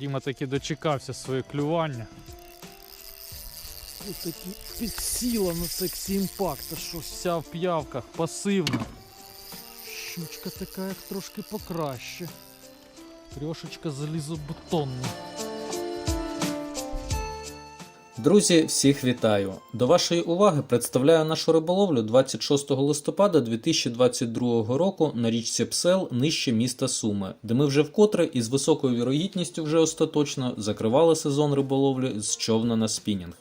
Діма таки дочекався своє клювання. Ось таки підсіла на сексі імпакта, що вся в п'явках, пасивна. Щучка така, як трошки покраще. Трьошечка залізобетонна. Друзі, всіх вітаю! До вашої уваги представляю нашу риболовлю 26 листопада 2022 року на річці Псел нижче міста Суми, де ми вже вкотре і з високою вірогідністю вже остаточно закривали сезон риболовлі з човна на спінінг.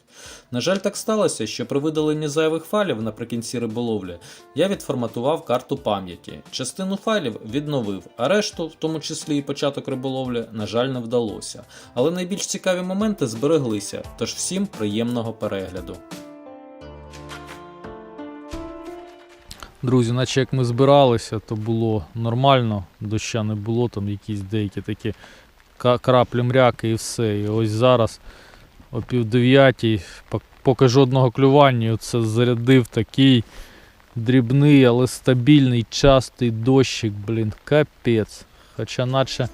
На жаль, так сталося, що при видаленні зайвих файлів наприкінці риболовлі я відформатував карту пам'яті. Частину файлів відновив, а решту, в тому числі і початок риболовлі, на жаль, не вдалося. Але найбільш цікаві моменти збереглися, тож всім приємного перегляду. Друзі, наче як ми збиралися, то було нормально, доща не було, там якісь деякі такі краплі мряки і все. І ось зараз о пів дев'ятій, поки жодного клювання, і оце зарядив такий дрібний, але стабільний, частий дощик, блін, капець. Хоча наче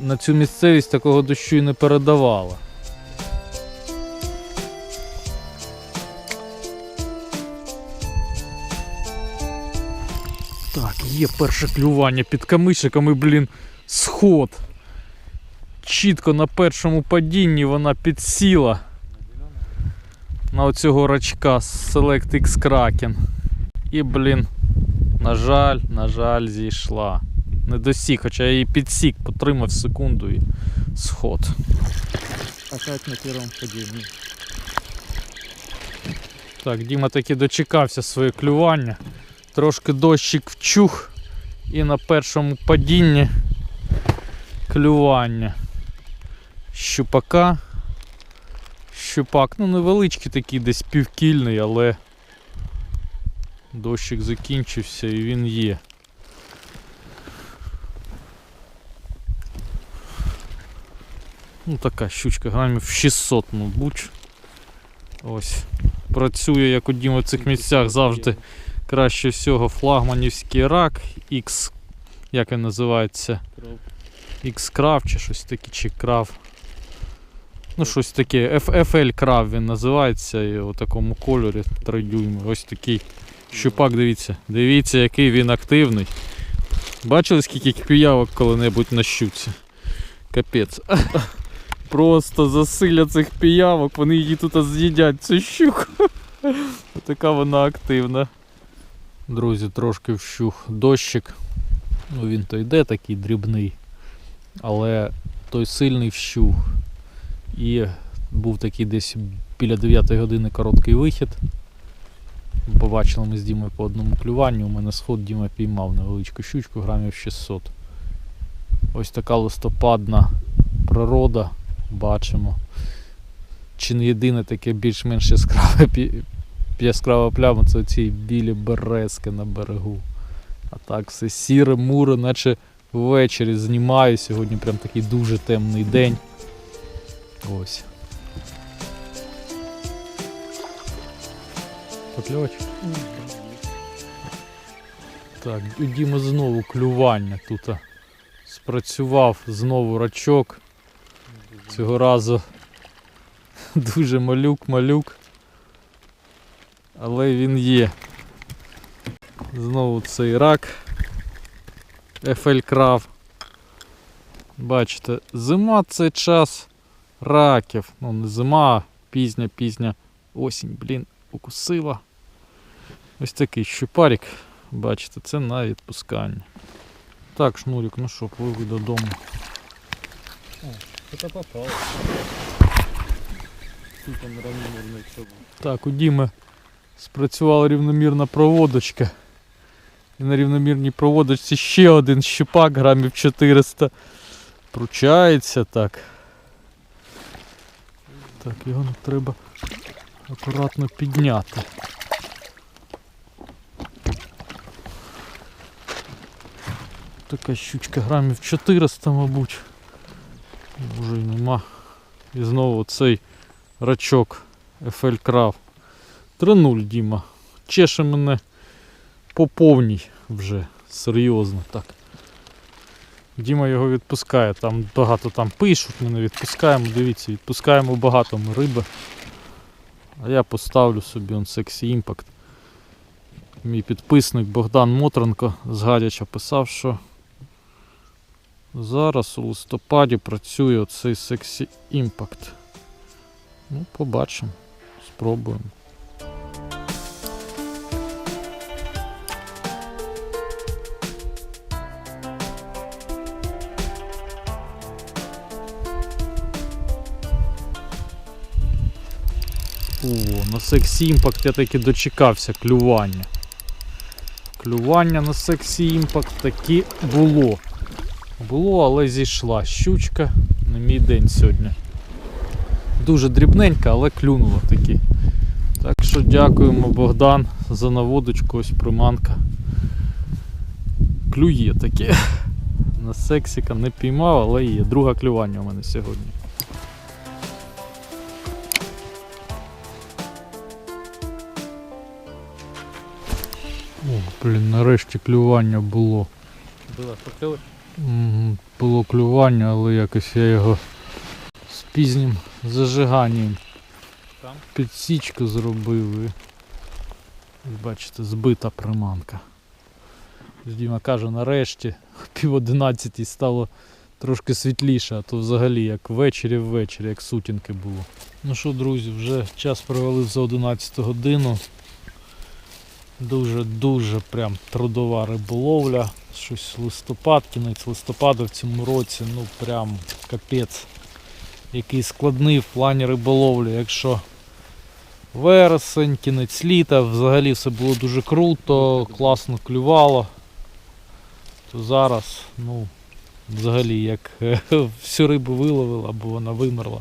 на цю місцевість такого дощу і не передавала. Так, є перше клювання під камишиками, блін, сход. Чітко на першому падінні вона підсіла на оцього рачка Select X Kraken. І, блін, на жаль, на жаль, зійшла. Не досік, хоча я її підсік, потримав секунду і сход. Опять на первом падении. Так, Діма таки дочекався своє клювання. Трошки дощик вчух і на першому падінні клювання. Щупака. Щупак, ну невеличкий такий, десь півкільний, але дощик закінчився і він є. Ну така щучка, грамів 600, мабуть. Ось працює, як у Діма в цих місцях завжди краще всього флагманівський рак X, як він називається? X-Крав чи щось таке, чи крав. Ну, щось таке. F- FL крав він називається і у такому кольорі 3 дюйми. Ось такий щупак, дивіться. Дивіться, який він активний. Бачили, скільки піявок коли-небудь на щуці? Капець. Просто засилля цих піявок, вони її тут з'їдять цю щуку. Така вона активна. Друзі, трошки вщух дощик. Ну він то йде такий дрібний, але той сильний вщух. І був такий десь біля 9 години короткий вихід. Побачили ми з Дімою по одному клюванню. У мене сход Діма піймав невеличку щучку, грамів 600. Ось така листопадна природа бачимо. Чи не єдине таке більш-менш яскраве яскрава пляма це ці білі березки на берегу. А так все сіре, муре, наче ввечері знімаю. Сьогодні прям такий дуже темний день. Ось. Покльовочка? Так, у Діми знову клювання тут. Спрацював знову рачок. Цього разу дуже малюк-малюк. Але він є. Знову цей рак. FL крав. Бачите, зима це час раків. Ну не зима, пізня, пізня осінь, блін, укусила. Ось такий щупарик. Бачите, це на відпускання. Так, шнурик, ну що, пливи додому. Кто-то попал. Тут там равномерно все было. Так, у Діми спрацювала рівномірна проводочка. І на рівномірній проводочці ще один щупак грамів 400. Пручається так. Так, його треба акуратно підняти. Така щучка грамів 400, мабуть. Вже й нема. І знову цей рачок FL Крав. 3-0, Діма. Чеше мене по повній вже. Серйозно так. Діма його відпускає. Там багато там пишуть, ми не відпускаємо. Дивіться, відпускаємо багато ми риби. А я поставлю собі он Sexy Impact. Мій підписник Богдан Мотренко з Гадяча писав, що зараз у листопаді працює оцей Sexy Impact. Ну, побачимо. Спробуємо. О, на Sexy Impact я таки дочекався клювання. Клювання на Sexy Impact таки було. Було, але зійшла щучка. Не мій день сьогодні. Дуже дрібненька, але клюнула таки. Так що дякуємо Богдан за наводочку, ось приманка. Клює таке. На сексіка не піймав, але є. Друге клювання у мене сьогодні. Блін, нарешті клювання було. Было поклевать? Мгм, Було клювання, але якось я його з пізнім зажиганням. Там? Підсічку зробив і, бачите, збита приманка. Діма каже, нарешті пів одинадцятій стало трошки світліше, а то взагалі як ввечері ввечері, як сутінки було. Ну що, друзі, вже час провалив за 11 годину. Дуже-дуже прям трудова риболовля. Щось листопад, кінець листопада в цьому році, ну прям капець. Який складний в плані риболовлі. Якщо вересень, кінець літа, взагалі все було дуже круто, класно клювало. То зараз, ну, взагалі, як всю рибу виловила, або вона вимерла.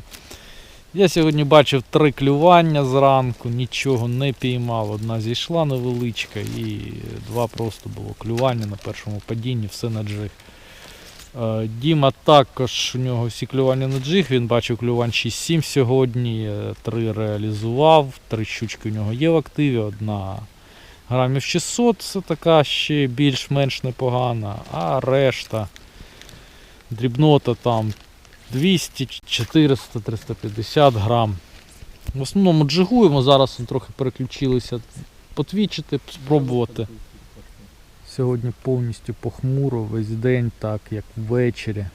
Я сьогодні бачив три клювання зранку, нічого не піймав. Одна зійшла невеличка і два просто було клювання на першому падінні, все на джиг. Е, Діма також у нього всі клювання на джиг, він бачив клювань 6-7 сьогодні, е, три реалізував, три щучки у нього є в активі, одна грамів 600, це така ще більш-менш непогана, а решта дрібнота там 200, 400, 350 грам. В основному джигуємо, зараз трохи переключилися потвічити, спробувати. Сьогодні повністю похмуро, весь день, так як ввечері.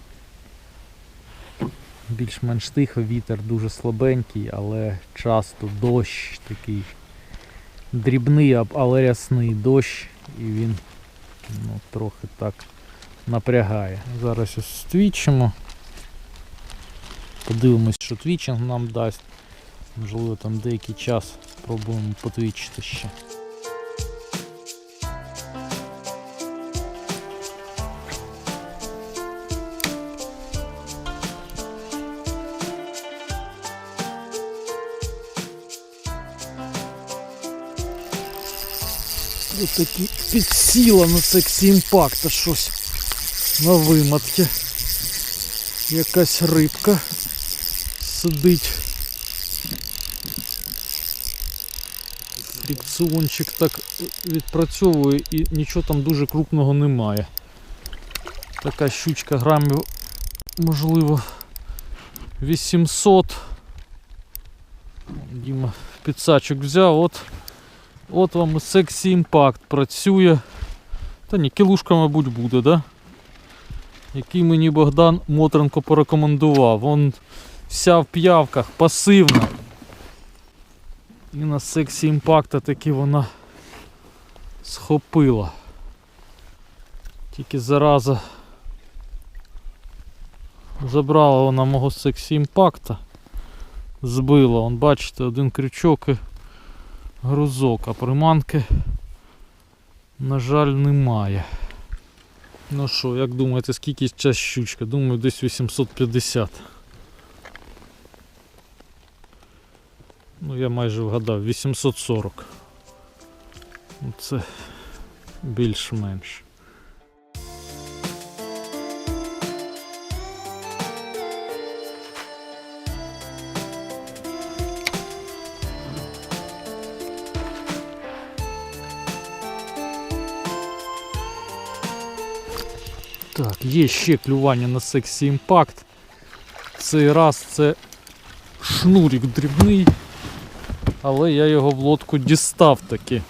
Більш-менш тихо, вітер дуже слабенький, але часто дощ такий дрібний, але рясний дощ, і він ну, трохи так напрягає. Зараз ось твічимо. Подивимось, що твічинг нам дасть. Можливо, там деякий час спробуємо потвічити ще. Ось такі підсіла на сексі імпакта щось на виматки. Якась рибка сидить. Фрикціончик так відпрацьовує і нічого там дуже крупного немає. Така щучка грамів, можливо, 800. Діма підсачок взяв, от, от вам сексі імпакт працює. Та ні, кілушка, мабуть, буде, да? Який мені Богдан Мотренко порекомендував. Он вся в п'явках, пасивна. І на сексі імпакта таки вона схопила. Тільки зараза забрала вона мого сексі імпакта, збила. Он, бачите, один крючок і грузок, а приманки, на жаль, немає. Ну що, як думаєте, скільки ця щучка? Думаю, десь 850. Ну, я майже вгадав, 840. Ну, Це більш-менш. Так, є ще клювання на сексі імпакт. Цей раз це шнурик дрібний, але я його в лодку дістав таки.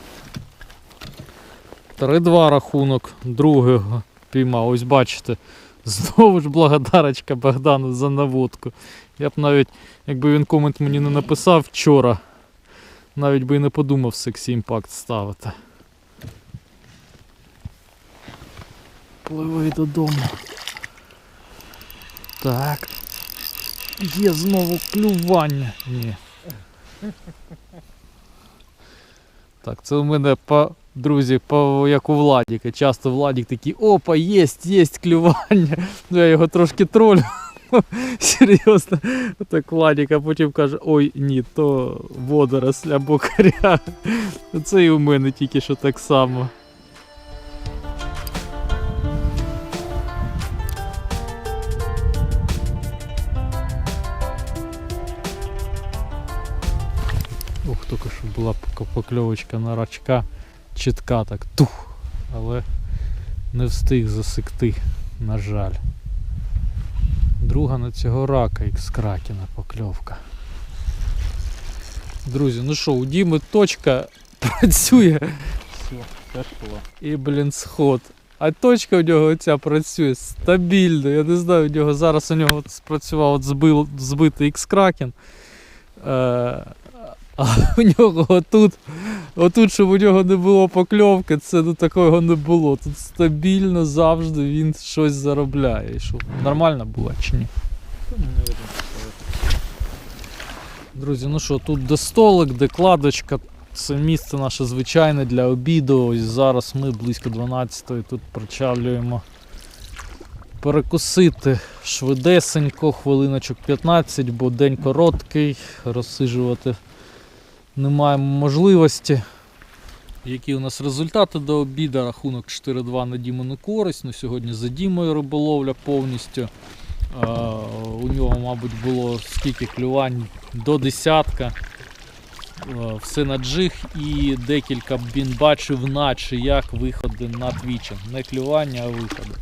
3-2 рахунок, другого піймав. Ось бачите. Знову ж благодарочка Богдану за наводку. Я б навіть, якби він комент мені не написав вчора, навіть би і не подумав сексі імпакт ставити. Пливи додому. Так. Є знову клювання. Ні. Так, це у мене по, друзі, по, як у Владіка. Часто Владік такий, опа, єсть, єсть клювання. Ну я його трошки тролю. Серйозно. Так Владік, а потім каже, ой, ні, то водоросль або коря. Це і у мене тільки що так само. Ох, тільки що була покльовочка на рачка, чітка так тух, але не встиг засекти, на жаль. Друга на цього рака, ікс кракена покльовка. Друзі, ну що, у Діми точка працює Все, і, блін, сход. А точка у нього ця працює стабільно. Я не знаю, у нього зараз у нього спрацював от збитий X-Kraken. Е, а у нього отут, отут, щоб у нього не було покльовки, це ну, такого не було. Тут стабільно завжди він щось заробляє. І нормально було чи ні? Друзі, ну що, тут де столик, де кладочка. Це місце наше звичайне для обіду. Ось зараз ми близько 12-ї тут причалюємо перекусити швидесенько, хвилиночок 15, бо день короткий, розсижувати не маємо можливості. Які у нас результати до обіду? Рахунок 4-2 на Діму користь. Ну, сьогодні за Дімою риболовля повністю. Е, у нього, мабуть, було скільки клювань до десятка. Е, Все на джиг і декілька він бачив наче як виходи на твічинг. Не клювання, а виходи.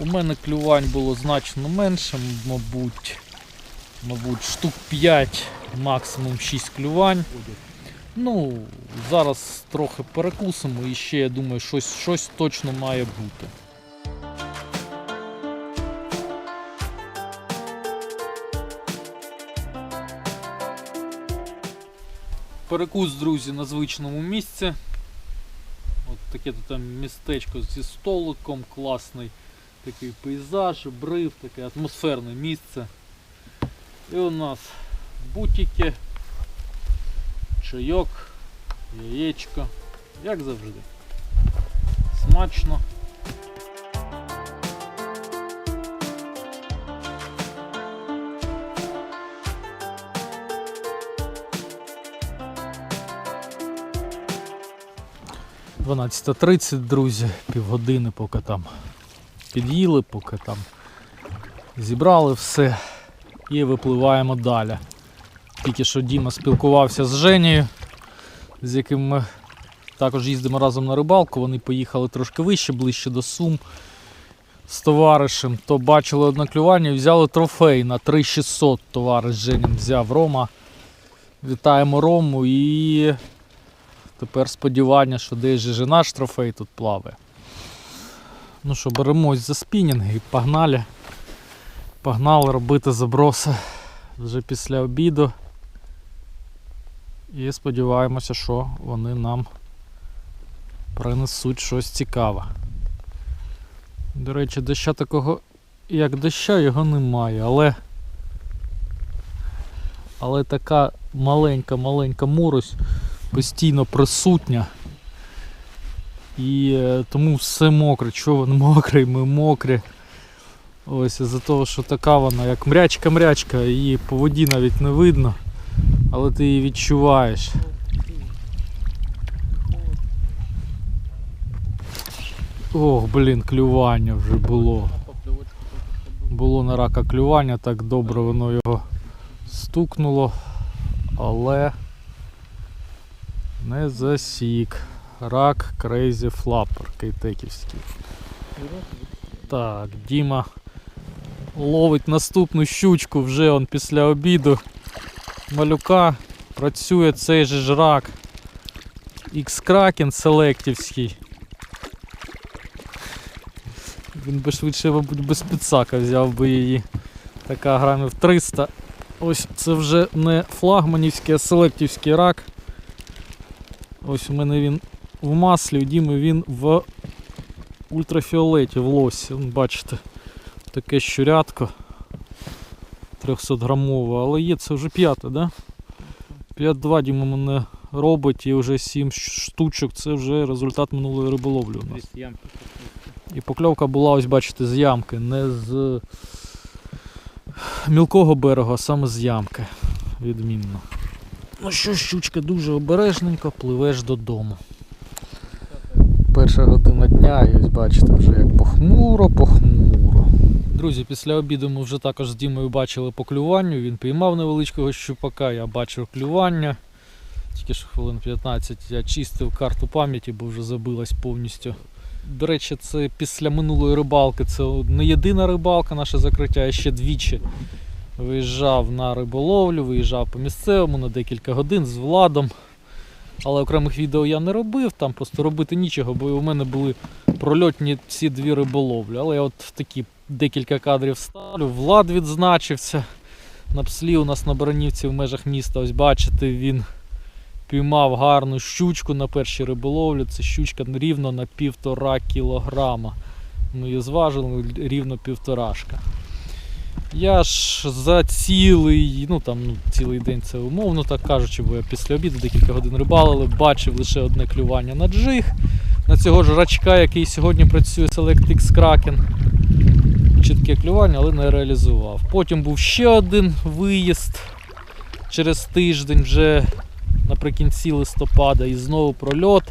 У мене клювань було значно менше, мабуть, мабуть, штук 5, максимум 6 клювань. Ну, зараз трохи перекусимо і ще, я думаю, щось, щось точно має бути. Перекус, друзі, на звичному місці. От таке тут там містечко зі столиком, класний такий пейзаж, брив, таке атмосферне місце. І у нас бутики, чайок, яєчко, як завжди. Смачно. — 12.30, друзі, півгодини, поки там під'їли, поки там зібрали все і випливаємо далі. Тільки що Діма спілкувався з Женєю, з яким ми також їздимо разом на рибалку. Вони поїхали трошки вище, ближче до Сум з товаришем. То бачили одне клювання і взяли трофей на 3600 товариш Женін взяв Рома. Вітаємо Рому і тепер сподівання, що десь же наш трофей тут плаває. Ну що, беремось за спінінги і погнали. Погнали робити заброси вже після обіду. І сподіваємося, що вони нам принесуть щось цікаве. До речі, доща такого, як доща, його немає, але. Але така маленька-маленька морось постійно присутня. І е, тому все мокре, човен мокрий, ми мокрі. Ось із-за того, що така вона, як мрячка-мрячка, її по воді навіть не видно, але ти її відчуваєш. Ох, блін, клювання вже було. Було на рака клювання, так добре воно його стукнуло, але не засік. Рак Crazy Flapper кейтеківський. Так, Діма ловить наступну щучку вже он після обіду. Малюка працює цей же жрак. X-Kraken селектівський. Він би швидше, мабуть, без підсака взяв би її. Така грамів 300. Ось це вже не флагманівський, а селектівський рак. Ось у мене він в маслі, у Діми він в ультрафіолеті в лосі. Бачите, таке щурятко 300 грамове, але є це вже п'яте, да? 5-2 Діма мене робить і вже 7 штучок. Це вже результат минулої риболовлі у нас. І покльовка була, ось бачите, з ямки, не з мілкого берегу, а саме з ямки. Відмінно. Ну що, щучка дуже обережненько, пливеш додому. Перша година дня, і ось бачите, вже як похмуро, похмуро. Друзі, після обіду ми вже також з Дімою бачили по клюванню. Він піймав невеличкого щупака, я бачив клювання. Тільки ж хвилин 15 я чистив карту пам'яті, бо вже забилась повністю. До речі, це після минулої рибалки. Це не єдина рибалка, наше закриття. Я ще двічі виїжджав на риболовлю, виїжджав по місцевому на декілька годин з владом. Але окремих відео я не робив, там просто робити нічого, бо у мене були прольотні ці дві риболовлі. Але я от такі декілька кадрів ставлю. Влад відзначився. На пслі у нас на Баранівці в межах міста, ось бачите, він піймав гарну щучку на першій риболовлі. Це щучка рівно на півтора кілограма. Ми її зважили рівно півторашка. Я ж за цілий, ну там ну, цілий день це умовно так кажучи, бо я після обіду декілька годин рибалили, бачив лише одне клювання на джиг. На цього ж рачка, який сьогодні працює Select X Kraken. Чітке клювання, але не реалізував. Потім був ще один виїзд через тиждень вже наприкінці листопада і знову прольот.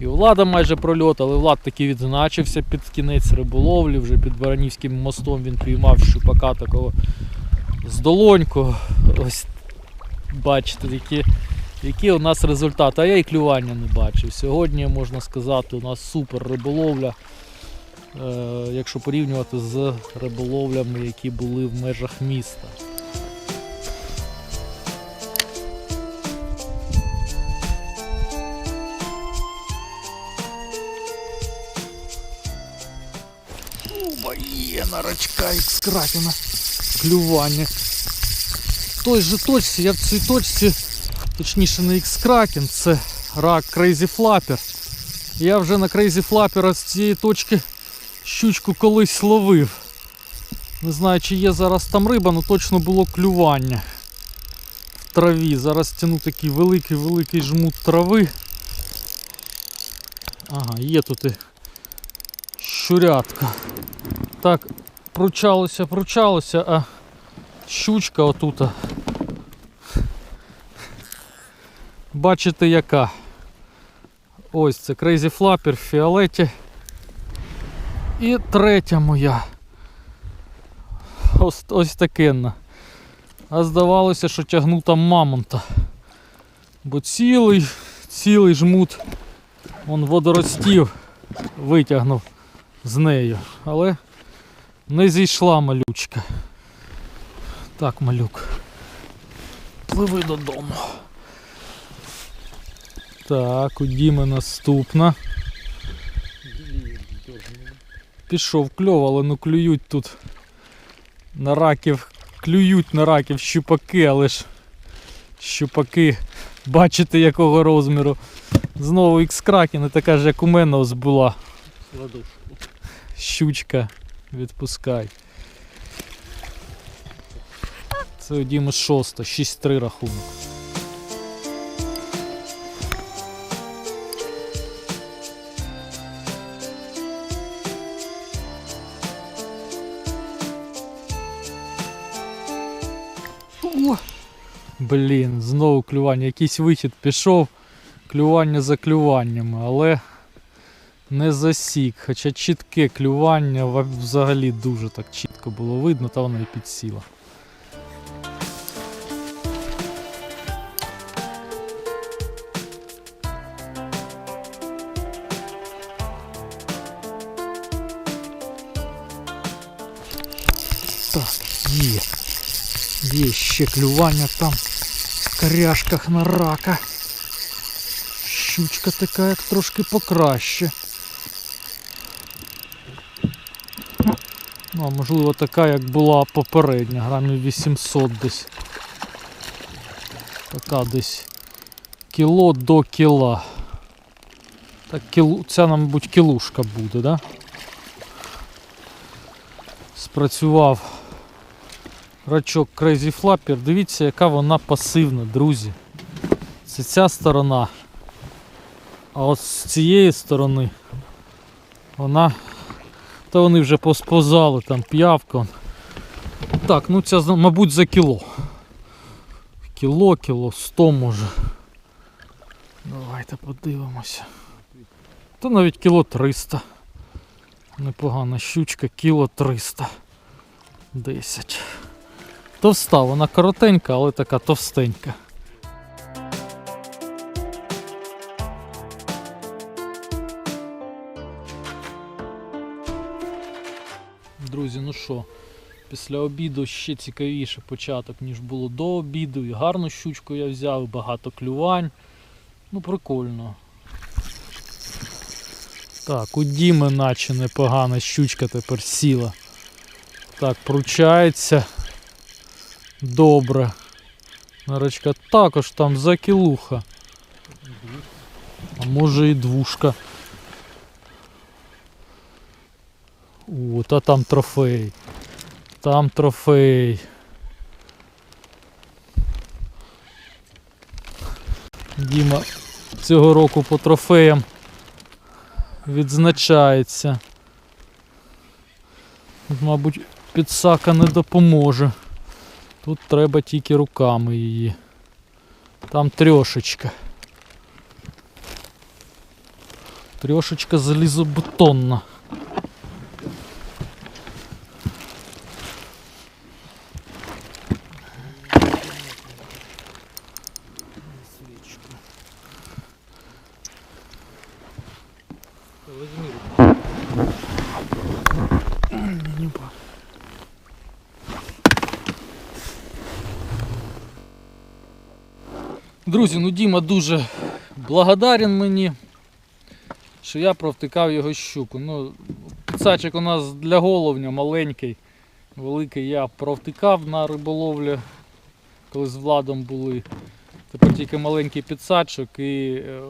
І Влада майже прольот, але Влад таки відзначився під кінець риболовлі, вже під Баранівським мостом він піймав щупака такого з долоньку. Ось бачите, які, які у нас результати. А я і клювання не бачив. Сьогодні, можна сказати, у нас супер риболовля. Е, якщо порівнювати з риболовлями, які були в межах міста. Оба є на рачка ікскракена. Клювання. В той же точці, я в цій точці, точніше не ікскракен, це рак Crazy Flapper. Я вже на Crazy Flapper з цієї точки щучку колись ловив. Не знаю, чи є зараз там риба, але точно було клювання в траві. Зараз тяну такий великий-великий жмут трави. Ага, є тут і щурятка. Так, пручалося, пручалося, а щучка отута. Бачите яка? Ось це Crazy Flapper в фіолеті. І третя моя. Ось, ось такенна. А здавалося, що тягну там мамонта. Бо цілий, цілий жмут он водоростів витягнув з нею. Але не зійшла малючка. Так, малюк. Пливи додому. Так, у Діми наступна. Пішов кльов, але ну клюють тут на раків, клюють на раків щупаки, але ж щупаки, бачите якого розміру. Знову ікс-кракен, і така ж як у мене ось була щучка. Відпускай. Це у Діми шоста, 6-3 рахунок. О! Блін, знову клювання. Якийсь вихід пішов. Клювання за клюваннями, але не засік. Хоча чітке клювання взагалі дуже так чітко було видно, та воно і підсіла. Є ще клювання там в коряшках на рака. Щучка така, як трошки покраще. Ну, а можливо така, як була попередня, грамів 800 десь. Така десь кіло до кіла. Так, кілу, ця, мабуть, кілушка буде, да? Спрацював рачок Crazy Flapper. Дивіться, яка вона пасивна, друзі. Це ця сторона. А от з цієї сторони вона. Та вони вже посповзали, там п'явка. Так, ну ця, мабуть, за кіло. Кіло, кіло, 100 може. Давайте подивимося. Та навіть кіло 300. Непогана щучка, кіло 300. 10. Товста, вона коротенька, але така товстенька. Друзі, ну що, після обіду ще цікавіше початок, ніж було до обіду. І гарну щучку я взяв, багато клювань. Ну, прикольно. Так, у Діми наче непогана щучка тепер сіла. Так, пручається. Добре. Нарочка також там за кілуха. А може і двушка. О, та там трофей. Там трофей. Діма цього року по трофеям відзначається. Тут, Мабуть, підсака не допоможе. Тут треба тільки руками її. Там трьошечка. Трьошечка залізобетонна. Друзі, ну Діма дуже благодарен мені, що я провтикав його щуку. Ну, Підсачок у нас для головня маленький, великий я провтикав на риболовлю, коли з Владом були. Тепер тільки маленький підсачок і е,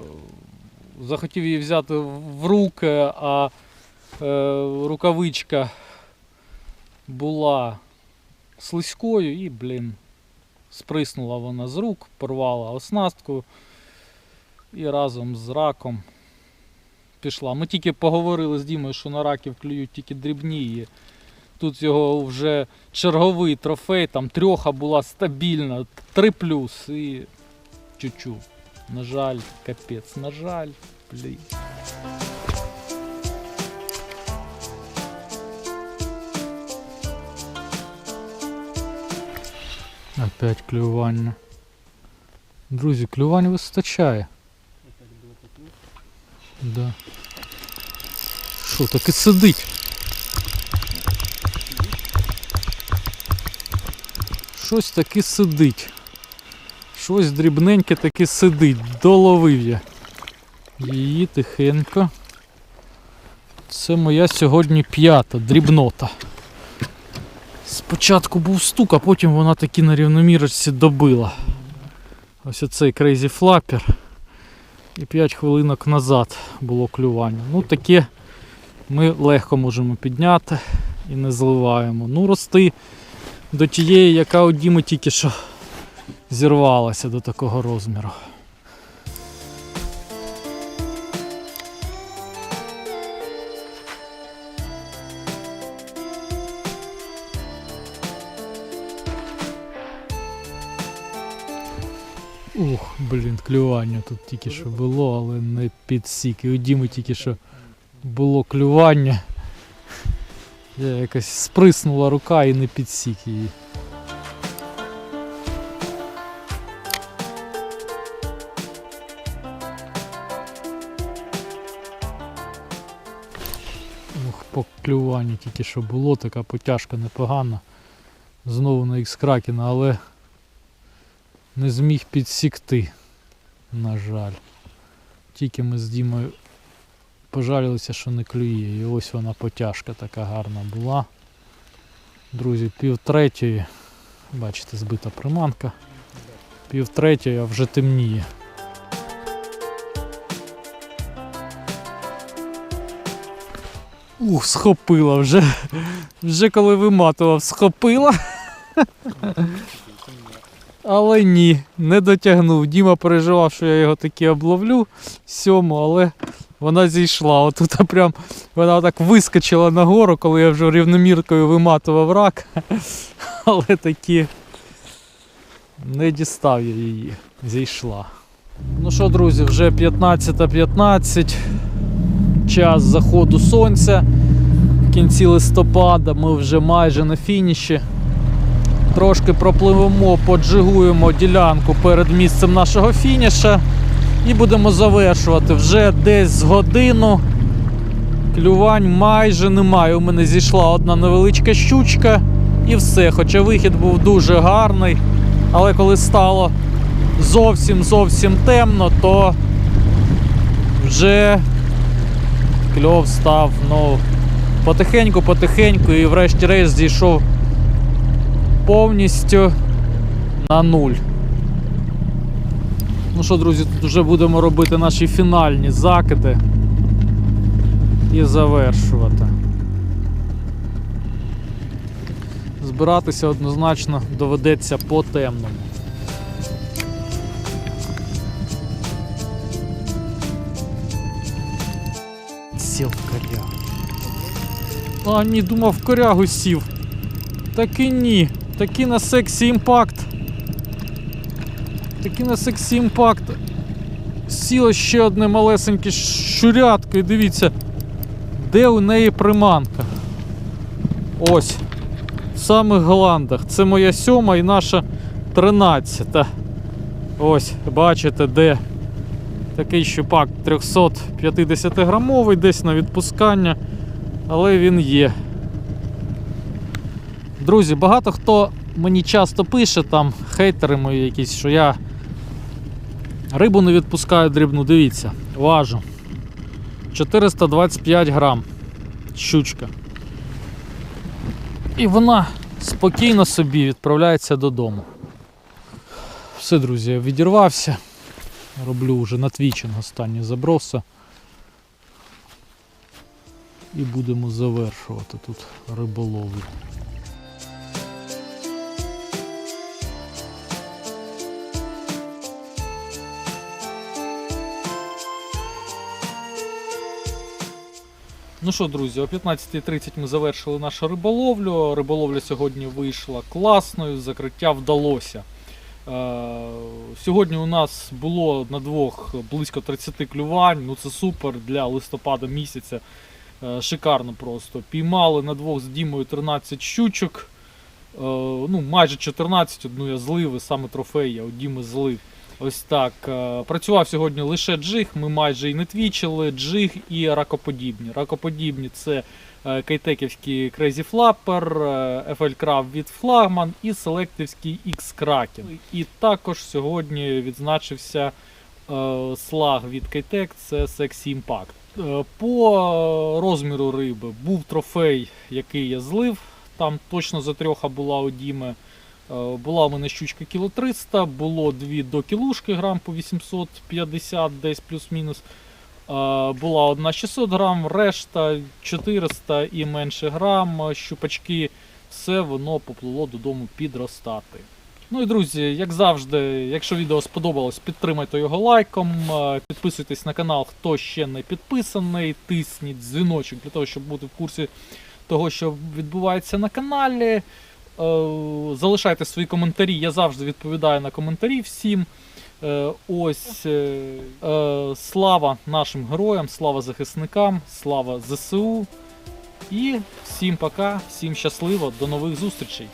захотів її взяти в руки, а е, рукавичка була слизькою і, блін, сприснула вона з рук, порвала оснастку і разом з раком пішла. Ми тільки поговорили з Дімою, що на раків клюють тільки дрібні. Тут його вже черговий трофей, там трьоха була стабільна, 3 плюс і чучу. На жаль, капець, на жаль, блін. Опять клювання. Друзі, клювань вистачає. Да. Що, так і сидить? Щось таки сидить. Щось дрібненьке таки сидить. Доловив я. Її тихенько. Це моя сьогодні п'ята дрібнота. Спочатку був стук, а потім вона таки на рівномірочці добила. Ось оцей Crazy Flapper. І 5 хвилинок назад було клювання. Ну таке ми легко можемо підняти і не зливаємо. Ну рости до тієї, яка у Діми тільки що зірвалася до такого розміру. Ух, блін, клювання тут тільки що було, але не підсік. І у Діми тільки що було клювання. Я якось сприснула рука і не підсік її. Ух, по клюванню тільки що було, така потяжка непогана. знову на ікс кракена, але не зміг підсікти, на жаль. Тільки ми з Дімою пожалілися, що не клює. І ось вона потяжка така гарна була. Друзі, пів третьої. Бачите, збита приманка. Пів третьої, а вже темніє. Ух, схопила вже. Вже коли виматував, схопила. Але ні, не дотягнув. Діма переживав, що я його таки обловлю сьому, але вона зійшла. Отут прям вона так вискочила нагору, коли я вже рівноміркою виматував рак. Але таки не дістав я її, зійшла. Ну що, друзі, вже 15.15, час заходу сонця. В кінці листопада ми вже майже на фініші. Трошки пропливемо, поджигуємо ділянку перед місцем нашого фініша і будемо завершувати вже десь годину. Клювань майже немає. У мене зійшла одна невеличка щучка і все. Хоча вихід був дуже гарний. Але коли стало зовсім зовсім темно, то вже кльов став ну, потихеньку-потихеньку і врешті-решт зійшов повністю на нуль. Ну що, друзі, тут вже будемо робити наші фінальні закиди і завершувати. Збиратися однозначно доведеться по темному. Сів корягу. А, ні, думав корягу сів. Так і ні. Таки на сексі імпакт. Таки на сексі імпакт. Сіло ще одне малесеньке щурятко і дивіться, де у неї приманка. Ось. В самих Голландах. Це моя сьома і наша тринадцята. Ось, бачите, де такий щупак 350 грамовий, десь на відпускання, але він є. Друзі, багато хто мені часто пише, там хейтери мої якісь, що я рибу не відпускаю дрібну. Дивіться, важу. 425 грам. Щучка. І вона спокійно собі відправляється додому. Все, друзі, я відірвався. Роблю вже на твічинг останні заброси. І будемо завершувати тут риболовлю. Ну що, друзі, о 15.30 ми завершили нашу риболовлю. Риболовля сьогодні вийшла класною, закриття вдалося. Е, Сьогодні у нас було на двох близько 30 клювань. Ну це супер для листопада місяця. Е, Шикарно просто. Піймали на двох з Дімою 13 щучок. Е, Ну, майже 14, одну я злив, і саме трофей я у Діми злив. Ось так. Е, Працював сьогодні лише джиг, ми майже і не твічили, джиг і ракоподібні. Ракоподібні це е, кейтеківський Crazy Flapper, е, FL Craft від Flagman і селективський X Kraken. І також сьогодні відзначився слаг від Кейтек, це Sexy Impact. По розміру риби був трофей, який я злив. Там точно за трьоха була у Діми. Е, Була у мене щучка кіло 300, було дві до кілушки грам по 850, десь плюс-мінус. Е, Була одна 600 грам, решта 400 і менше грам. Е, Щупачки, все воно поплило додому підростати. Ну і друзі, як завжди, якщо відео сподобалось, підтримайте його лайком, підписуйтесь на канал, хто ще не підписаний, тисніть дзвіночок для того, щоб бути в курсі того, що відбувається на каналі. Е, Залишайте свої коментарі. Я завжди відповідаю на коментарі всім. Е, Ось е, слава нашим героям, слава захисникам, слава ЗСУ. І всім пока, всім щасливо, до нових зустрічей.